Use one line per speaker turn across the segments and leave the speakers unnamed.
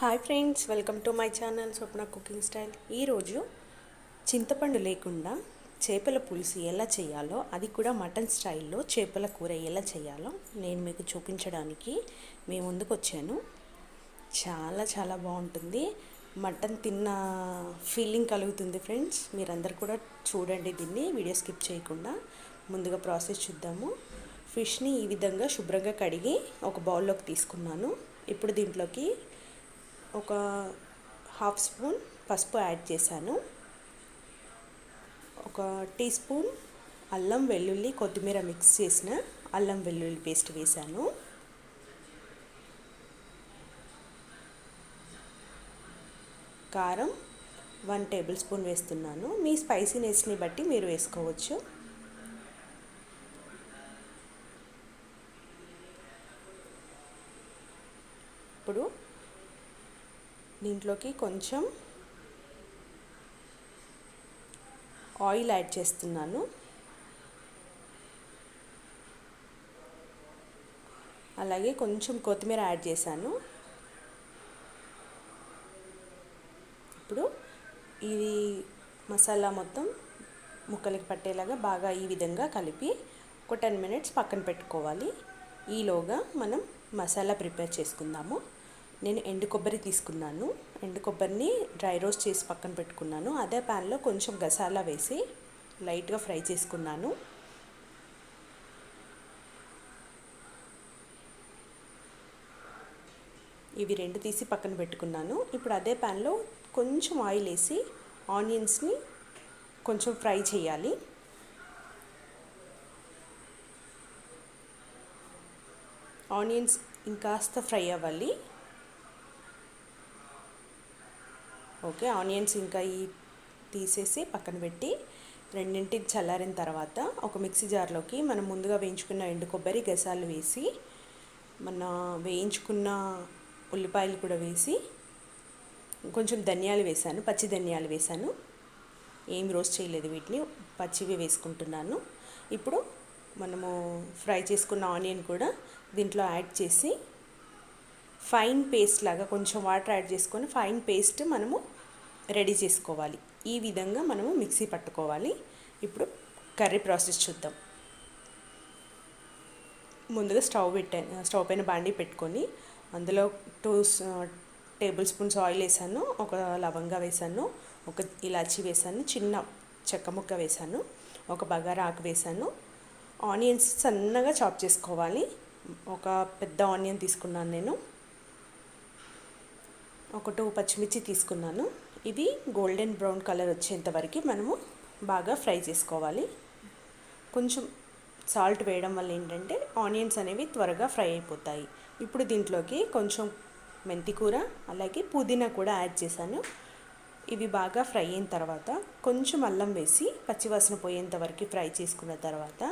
Hi friends welcome to my channel Swapna cooking style ఈరోజు చింతపండు లేకుండా చేపల పులుసు ఎలా చేయాలో అది కూడా మటన్ స్టైల్లో చేపల కూర ఎలా చేయాలో నేను మీకు చూపించడానికి మీ ముందుకు వచ్చాను. చాలా చాలా బాగుంటుంది. మటన్ తిన్న ఫీలింగ్ కలుగుతుంది ఫ్రెండ్స్ మీరందరు కూడా చూడండి దీన్ని వీడియో స్కిప్ చేయకుండా. ముందుగా ప్రాసెస్ చూద్దాము. ఫిష్ని ఈ విధంగా శుభ్రంగా కడిగి ఒక బౌల్లోకి తీసుకున్నాను. ఇప్పుడు దీంట్లోకి ఒక హాఫ్ స్పూన్ పసుపు యాడ్ చేశాను. ఒక టీ స్పూన్ అల్లం వెల్లుల్లి కొత్తిమీర మిక్స్ చేసిన అల్లం వెల్లుల్లి పేస్ట్ వేశాను. కారం వన్ టేబుల్ స్పూన్ వేస్తున్నాను. మీ స్పైసీనెస్ని బట్టి మీరు వేసుకోవచ్చు. ఇప్పుడు దీంట్లోకి కొంచెం ఆయిల్ యాడ్ చేస్తున్నాను. అలాగే కొంచెం కొత్తిమీర యాడ్ చేశాను. ఇప్పుడు ఇది మసాలా మొత్తం ముక్కలకి పట్టేలాగా బాగా ఈ విధంగా కలిపి ఒక టెన్ మినిట్స్ పక్కన పెట్టుకోవాలి. ఈలోగా మనం మసాలా ప్రిపేర్ చేసుకుందాము. నేను ఎండు కొబ్బరి తీసుకున్నాను. ఎండు కొబ్బరిని డ్రై రోస్ట్ చేసి పక్కన పెట్టుకున్నాను. అదే ప్యాన్లో కొంచెం గసాలా వేసి లైట్గా ఫ్రై చేసుకున్నాను. ఇవి రెండు తీసి పక్కన పెట్టుకున్నాను. ఇప్పుడు అదే ప్యాన్లో కొంచెం ఆయిల్ వేసి ఆనియన్స్ని కొంచెం ఫ్రై చేయాలి. ఆనియన్స్ ఇంకాస్త ఫ్రై అవ్వాలి. ఓకే ఆనియన్స్ ఇంకా ఈ తీసేసి పక్కన పెట్టి రెండింటికి చల్లారిన తర్వాత ఒక మిక్సీ జార్లోకి మనం ముందుగా వేయించుకున్న ఎండు కొబ్బరి గసాలు వేసి మన వేయించుకున్న ఉల్లిపాయలు కూడా వేసి కొంచెం ధనియాలు వేసాను పచ్చి ధనియాలు వేసాను. ఏం రోస్ట్ చేయలేదు వీటిని పచ్చివి వేసుకుంటున్నాను. ఇప్పుడు మనము ఫ్రై చేసుకున్న ఆనియన్ కూడా దీంట్లో యాడ్ చేసి ఫైన్ పేస్ట్ లాగా కొంచెం వాటర్ యాడ్ చేసుకొని ఫైన్ పేస్ట్ మనము రెడీ చేసుకోవాలి. ఈ విధంగా మనము మిక్సీ పట్టుకోవాలి. ఇప్పుడు కర్రీ ప్రాసెస్ చూద్దాం. ముందుగా స్టవ్ పెట్టాను స్టవ్ పైన బాండీ పెట్టుకొని అందులో టూ టేబుల్ స్పూన్స్ ఆయిల్ వేసాను ఒక లవంగా వేసాను ఒక ఇలాచీ వేసాను చిన్న చెక్క ముక్క వేసాను ఒక బగారా ఆకు వేసాను. ఆనియన్స్ సన్నగా చాప్ చేసుకోవాలి. ఒక పెద్ద ఆనియన్ తీసుకున్నాను నేను. ఒక టూ పచ్చిమిర్చి తీసుకున్నాను. ఇది గోల్డెన్ బ్రౌన్ కలర్ వచ్చేంత వరకు మనము బాగా ఫ్రై చేసుకోవాలి. కొంచెం సాల్ట్ వేయడం వల్ల ఏంటంటే ఆనియన్స్ అనేవి త్వరగా ఫ్రై అయిపోతాయి. ఇప్పుడు దీంట్లోకి కొంచెం మెంతికూర అలాగే పుదీనా కూడా యాడ్ చేశాను. ఇవి బాగా ఫ్రై అయిన తర్వాత కొంచెం అల్లం వేసి పచ్చివాసన పోయేంత వరకు ఫ్రై చేసుకున్న తర్వాత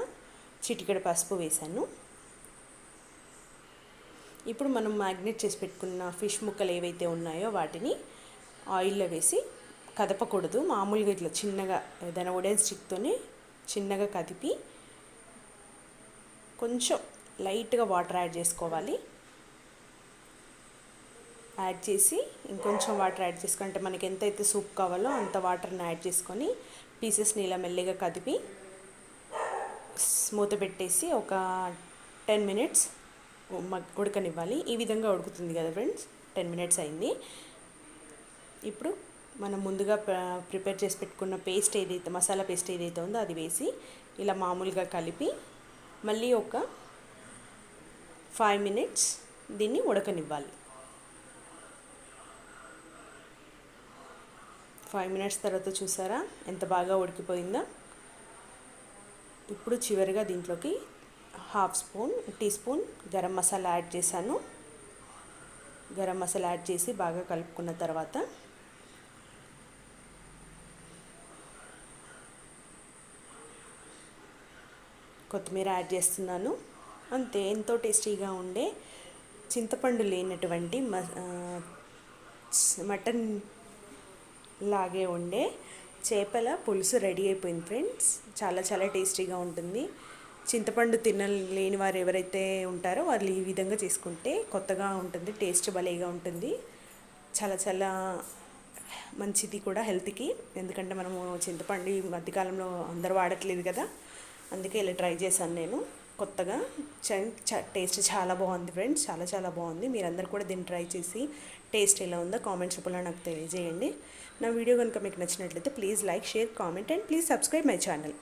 చిటికెడ పసుపు వేశాను. ఇప్పుడు మనం మ్యాగ్నేట్ చేసి పెట్టుకున్న ఫిష్ ముక్కలు ఏవైతే ఉన్నాయో వాటిని ఆయిల్లో వేసి కదపకూడదు. మామూలుగా ఇట్లా చిన్నగా ఏదైనా ఉడెన్ స్టిక్తోనే చిన్నగా కదిపి కొంచెం లైట్గా వాటర్ యాడ్ చేసుకోవాలి. యాడ్ చేసి ఇంకొంచెం వాటర్ యాడ్ చేసుకుంటే మనకి ఎంతైతే సూప్ కావాలో అంత వాటర్ని యాడ్ చేసుకొని పీసెస్ని ఇలా మెల్లిగా కదిపి మూత పెట్టేసి ఒక టెన్ మినిట్స్ ఉడకనివ్వాలి. ఈ విధంగా ఉడుకుతుంది కదా ఫ్రెండ్స్? టెన్ మినిట్స్ అయింది. ఇప్పుడు మనం ముందుగా ప్రిపేర్ చేసి పెట్టుకున్న పేస్ట్ ఏదైతే మసాలా పేస్ట్ ఏదైతే ఉందో అది వేసి ఇలా మామూలుగా కలిపి మళ్ళీ ఒక ఫైవ్ మినిట్స్ దీన్ని ఉడకనివ్వాలి. ఫైవ్ మినిట్స్ తర్వాత చూసారా? ఎంత బాగా ఉడికిపోయిందో? ఇప్పుడు చివరిగా దీంట్లోకి half spoon tea spoon garam masala add చేశాను. గరం మసాలా యాడ్ చేసి బాగా కలుపుకున్న తర్వాత కొత్తిమీర యాడ్ చేస్తున్నాను. అంతే ఎంతో టేస్టీగా ఉండే చింతపండు లేనటువంటి మటన్ లాగే ఉండే చేపల పులుసు రెడీ అయిపోయింది ఫ్రెండ్స్. చాలా చాలా టేస్టీగా ఉంటుంది. చింతపండు తినలేని వారు ఎవరైతే ఉంటారో వాళ్ళు ఈ విధంగా చేసుకుంటే కొత్తగా ఉంటుంది టేస్ట్ భలేగా ఉంటుంది. చాలా చాలా మంచిది కూడా హెల్త్కి. ఎందుకంటే మనము చింతపండు ఈ మధ్యకాలంలో అందరూ వాడట్లేదు కదా. అందుకే ఇలా ట్రై చేశాను నేను. కొత్తగా టేస్ట్ చాలా బాగుంది ఫ్రెండ్స్. చాలా చాలా బాగుంది. మీరందరూ కూడా దీన్ని ట్రై చేసి టేస్ట్ ఎలా ఉందో కామెంట్స్ రూపంలో నాకు తెలియజేయండి. నా వీడియో కనుక మీకు నచ్చినట్లయితే please like share comment and please subscribe my channel.